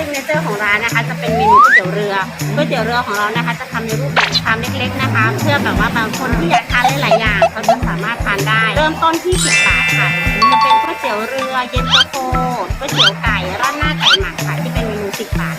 ซิกเนเจอร์ของร้านนะคะ จะเป็นเมนูก๋วยเตี๋ยวเรือก๋วยเตี๋ยวเรือของเรานะคะ จะทำในรูปแบบชามเล็กๆนะคะ เพื่อแบบว่าบางคนที่อยากทานหลายๆอย่างเขาจะสามารถทานได้ เริ่มต้นที่ 10 บาทค่ะ จะเป็นก๋วยเตี๋ยวเรือเย็นตาโฟก๋วยเตี๋ยวไก่ราดหน้าไก่หมักค่ะที่เป็นเมนู 10 บาท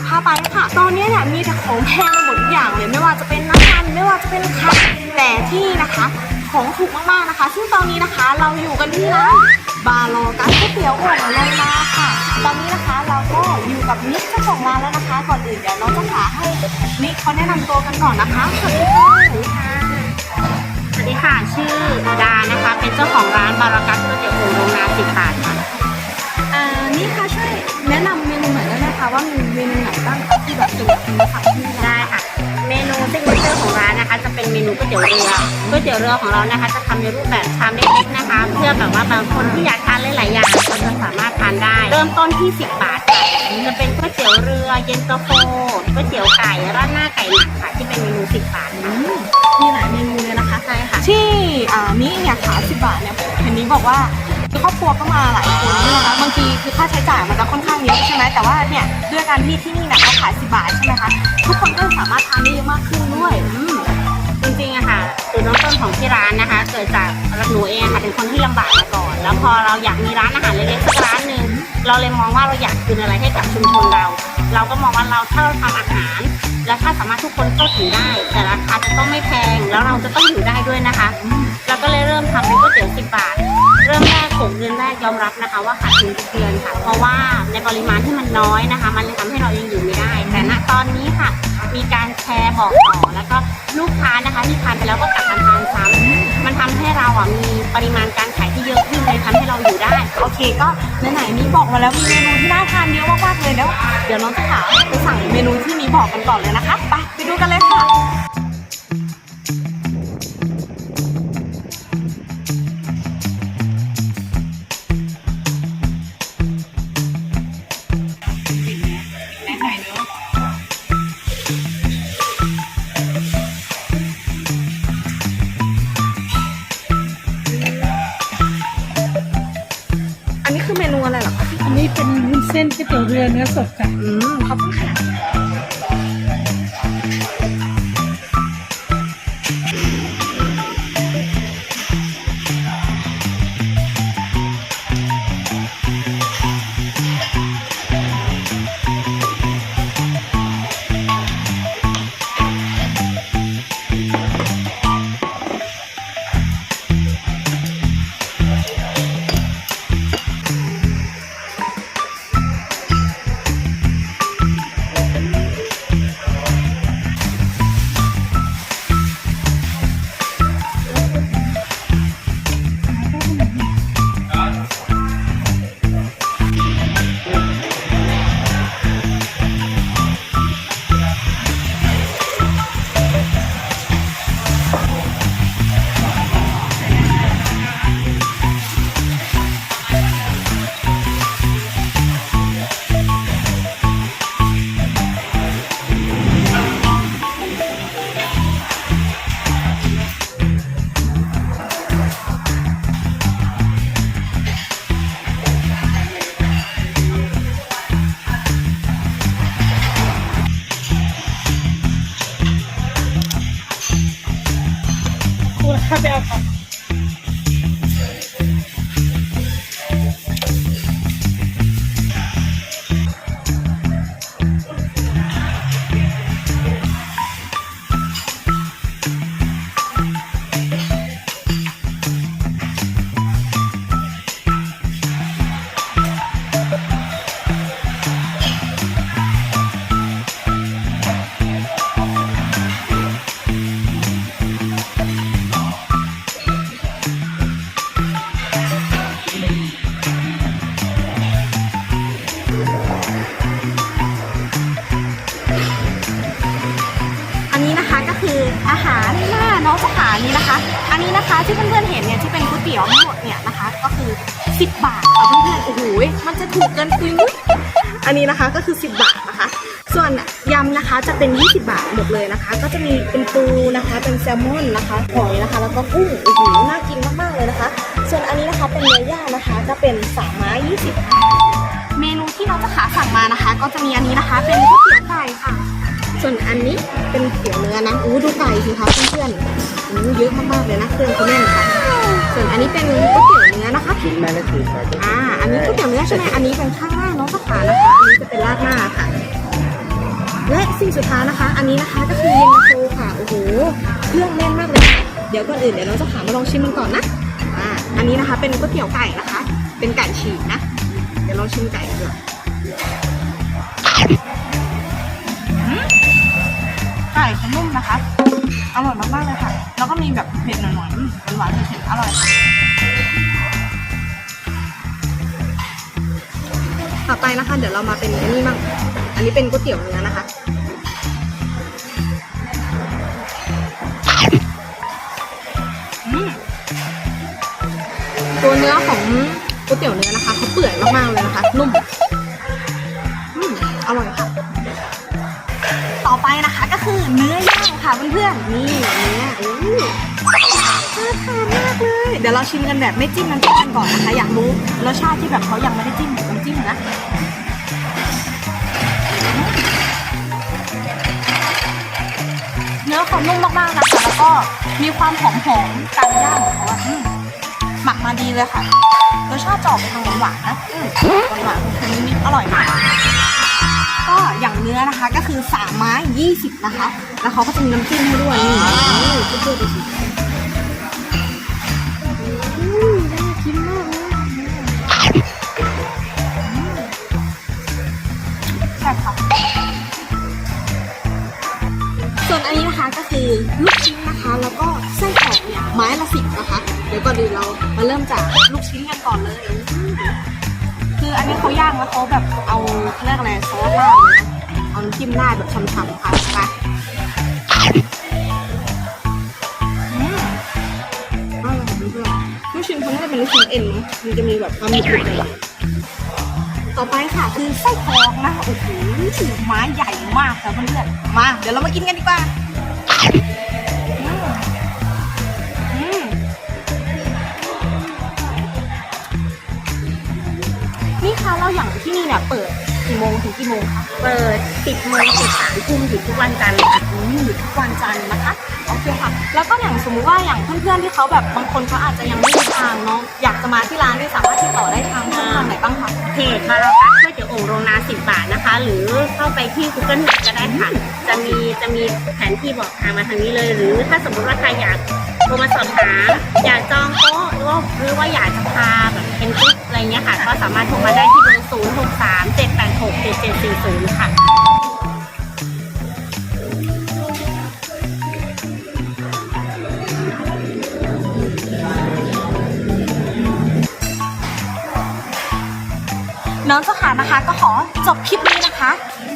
าเจ้าขาพาไปค่ะ ตอนนี้เนี่ยมีแต่ของแพงไปหมดทุกอย่างเลย ไม่ว่าจะเป็นน้ำมันไม่ว่าจะเป็นข้าแต่ที่นะคะของถูกมากๆนะคะ ซึ่งตอนนี้นะคะเราอยู่กันที่ร้านบาโลกัสก๋วยเตี๋ยวโอ่งลงมาค่ะ ตอนนี้นะคะเราก็อยู่กับนิกเจ้าของร้านแล้วนะคะ ก่อนอื่นเดี๋ยวน้องจะขาให้นิกเขาแนะนำตัวกันก่อนนะคะสวัสดีค่ะ ตี๋ยวเรือก๋วยเตี๋ยวเรือของเรานะคะ จะทำในรูปแบบชามเล็กๆนะคะ เพื่อแบบว่าบางคนที่อยากทานหลายๆอย่างก็จะสามารถทานได้ เริ่มต้นที่ 10 บาทค่ะจะเป็นก๋วยเตี๋ยวเรือเย็นตาโฟก๋วยเตี๋ยวไก่ราดหน้าไก่หมักค่ะ ที่เป็นเมนู 10 บาทค่ะมีหลายเมนูเลยนะคะใช่ค่ะที่อ่านี่เนี่ยขาสิบบาทเนี่ยเห็นนี้บอกว่าครอบครัวก็มาหลายคนใช่ไหมคะบางทีคือค่าใช้จ่ายมันจะค่อนข้างเยอะใช่ไหมแต่ว่าเนี่ยด้วยการที่ที่นี่เนี่ยเขาขายสิบบาทใช่ไหมคะทุกคนก็สามารถทานได้เยอะมากขึ้นด้วย จุดเริ่มต้นของที่ร้านนะคะ เกิดจากหนูเองค่ะเป็นคนที่ลำบากมาก่อน แล้วพอเราอยากมีร้านอาหารเล็กๆสักร้านหนึ่งเราเลยมองว่าเราอยากคืนอะไรให้กับชุมชนเรา เราก็มองว่าเราถ้าเราทำอาหาร และถ้าสามารถทุกคนเข้าถึงได้ แต่ราคาจะต้องไม่แพงแล้วเราจะต้องอยู่ได้ด้วยนะคะ ยอมรับนะคะว่าขาดทุนทุกเดือนค่ะ เพราะว่าในปริมาณที่มันน้อยนะคะ มันเลยทำให้เรายังอยู่ไม่ได้ แต่ณตอนนี้ค่ะ มีการแชร์บอกต่อแล้วก็ลูกค้านะคะที่ทานไปแล้วก็กลับมาทานซ้ำมันทำให้เราอะมีปริมาณการขายที่เยอะขึ้นเลยทำให้เราอยู่ได้ โอเคก็ไหนๆนี่บอกมาแล้วมีเมนูที่น่าทานเยอะมากๆเลยแล้ว เดี๋ยวน้องจะขาไปสั่งเมนูที่นี้บอกกันก่อนเลยนะคะไปไปดูกันเลยค่ะ อืมข นี้นะคะ อันนี้นะคะที่เพื่อนๆเห็นเนี่ยที่เป็นก๋วยเตี๋ยวทั้งหมดเนี่ยนะคะ ก็คือ 10 บาทค่ะเพื่อนๆโอ้โหมันจะถูกเกินคุยมุ้ยอันนี้นะคะก็คือ 10 บาทนะคะ ส่วนยำนะคะจะเป็น 20 บาทหมดเลยนะคะ ก็จะมีเป็นปูนะคะ เป็นแซลมอนนะคะหอยนะคะ แล้วก็กุ้งโอ้โหน่ากินมากๆเลยนะคะ ส่วนอันนี้นะคะเป็นเนื้อย่างนะคะจะเป็นสามไม้20บาทเมนูที่น้องจะขาสั่งมานะคะ ก็จะมีอันนี้นะคะ เป็นก๋วยเตี๋ยวไก่ค่ะ ส่วนอันนี้เป็นเตี๋ยวเนื้อนะอู้ดูไก่สิคะเพื่อนๆอู้เยอะมากๆเลยนะเครื่องเขาแน่นค่ะ ส่วนอันนี้เป็นก๋วยเตี๋ยวเนื้อนะคะชิ้นไม้ละสี่บาทอ่าอันนี้ก๋วยเตี๋ยวเนื้อใช่ไหมอันนี้เป็นข้างล่างน้องสาขานะคะ อันนี้จะเป็นราดหน้าค่ะ และสิ่งสุดท้ายนะคะ อันนี้นะคะก็คือเย็นตาโฟค่ะโอ้โหเครื่องแน่นมากเลยค่ะเดี๋ยวก่อนอื่นเดี๋ยวน้องสาขามาลองชิมมันก่อนนะอ่าอันนี้นะคะเป็นก๋วยเตี๋ยวไก่นะคะ เป็นไก่ฉีกนะ เดี๋ยวลองชิมไก่ก่อน ไก่เขานุ่มนะคะ อร่อยมากๆเลยค่ะ แล้วก็มีแบบเผ็ดหน่อยๆหวานๆเผ็ดๆอร่อยต่อไปนะคะ เดี๋ยวเรามาเป็นอันนี้บ้างอันนี้เป็นก๋วยเตี๋ยวเนื้อนะคะตัวเนื้อของก๋วยเตี๋ยวเนื้อนะคะเขาเปื่อยมากๆเลย ชิมกันแบบไม่จิ้มน้ำจิ้มกันก่อนนะคะ อยากรู้รสชาติที่แบบเขายังไม่ได้จิ้มน้ำจิ้มนะเนื้อเขานุ่มมากๆนะคะแล้วก็มีความหอมหอมๆการย่างของเขาอะอืมหมักมาดีเลยค่ะรสชาติจะออกไปทางหวานๆนะอืมหวานๆเค็มนิดๆอร่อยมากก็อย่างเนื้อนะคะก็คือสามไม้ยี่สิบนะคะ แล้วเขาก็จะมีน้ำจิ้มให้ด้วยนี่นี่เพื่อนๆดูสิางแล้วเขาแบบเอาเรียกอะไรซอสราดเลยนะเอาน้ำจิ้มราดแบบฉ่ำๆค่ะไปอืมอร่อยค่ะเพื่อนๆลูกชิ้นเขาน่าจะเป็นลูกชิ้นเอ็นนะมันจะมีแบบความหนึบๆหน่อยต่อไปค่ะคือไส้กรอกนะโอ้โหไม้ใหญ่มากค่ะเพื่อนๆมา เดี๋ยวเรามากินกันดีกว่า อย่างที่นี่เนี่ยเปิดกี่โมงถึงกี่โมงคะเปิด 10โมงถึง3ทุ่มหยุดทุกวันจันทร์ค่ะอืมอยู่ทุกวันจันทร์นะคะโอเคค่ะ แล้วก็อย่างสมมุติว่าอย่างเพื่อนๆที่เขาแบบบางคนเขาอาจจะยังไม่รู้ทางเนาะอยากจะมาที่ร้านได้สามารถติดต่อได้ทางช่องทางไหนบ้างคะ เพจมาราคัสก๋วยเตี๋ยวโอ่งโรงนา10บาทนะคะ หรือเข้าไปที่ Google Map ก็ได้ค่ะ จะมีจะมีแผนที่บอกทางมาทางนี้เลย หรือถ้าสมมติว่าใครอยากโทรมาสอบถามอยากจองโต๊ะหรือว่าหรือว่าอยากจะพาแบบเป็นกรุ๊ปอะไรเงี้ยค่ะ ก็สามารถโทรมาได้ที่ 0 6 3 7 8 6 7 7 4 0 ค่ะน้องเจ้าขานะคะก็ขอจบคลิปนี้นะคะ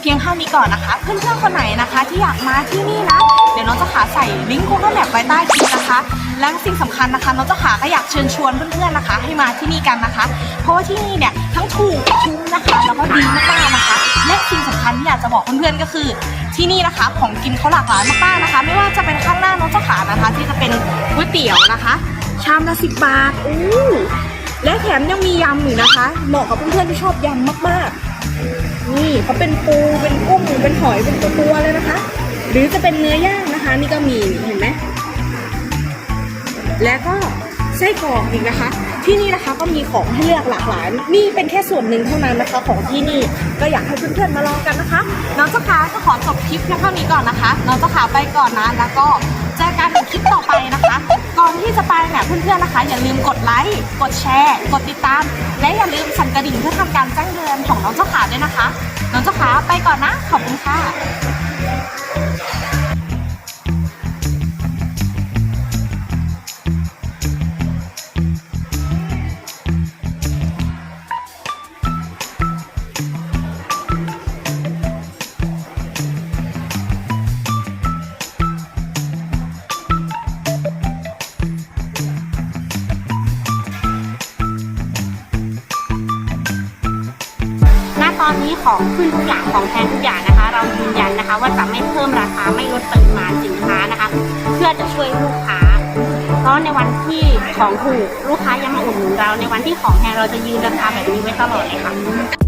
พียงเท่านี้ก่อนนะคะ เพื่อนๆคนไหนนะคะ ที่อยากมาที่นี่นะ เดี๋ยวน้องเจ้าขาใส่ลิงก์ Google Map ไว้ใต้คลิปนะคะ และสิ่งสำคัญนะคะ น้องเจ้าขาก็อยากเชิญชวนเพื่อนๆนะคะ ให้มาที่นี่กันนะคะ เพราะว่าที่นี่เนี่ยทั้งถูกคุ้มนะคะ แล้วก็ดีมากๆนะคะ และสิ่งสำคัญที่อยากจะบอกเพื่อนๆก็คือ ที่นี่นะคะ ของกินเขาหลากหลายมากๆนะคะ ไม่ว่าจะเป็นข้างหน้าน้องเจ้าขานะคะ ที่จะเป็นก๋วยเตี๋ยวนะคะ ชามละสิบบาทอู้และแถมยังมียำอีกนะคะ เหมาะกับเพื่อนๆที่ชอบยำมากๆ นี่เขาเป็นปูเป็นกุ้งเป็นหอยเป็นตัวตัวเลยนะคะ หรือจะเป็นเนื้อย่างนะคะ นี่ก็มีเห็นไหมและก็ไส้กรอกอีกนะคะ ที่นี่นะคะก็มีของให้เลือกหลากหลาย นี่เป็นแค่ส่วนหนึ่งเท่านั้นนะคะของที่นี่ก็อยากให้เพื่อนๆมาลองกันนะคะ น้องเจ้าขาก็ขอจบคลิปเพียงเท่านี้ก่อนนะคะ น้องเจ้าขาไปก่อนนะแล้วก็เจอกันในคลิปต่อไปนะคะ ก่อนที่จะไปเนี่ยเพื่อนๆนะคะ อย่าลืมกดไลค์กดแชร์ กดติดตาม และอย่าลืมสั่นกระดิ่งเพื่อทำการแจ้งเตือนของน้องเจ้าขาด้วยนะคะ น้องเจ้าขาไปก่อนนะขอบคุณค่ะ ตอนนี้ของขึ้นทุกอย่างของแพงทุกอย่างนะคะ เรายืนยันนะคะ ว่าจะไม่เพิ่มราคาไม่ลดปริมาณสินค้านะคะ เพื่อจะช่วยลูกค้า เพราะในวันที่ของถูกลูกค้ายังมาอุดหนุนเรา ในวันที่ของแพงเราจะยืนราคาแบบนี้ไว้ตลอดเลยค่ะ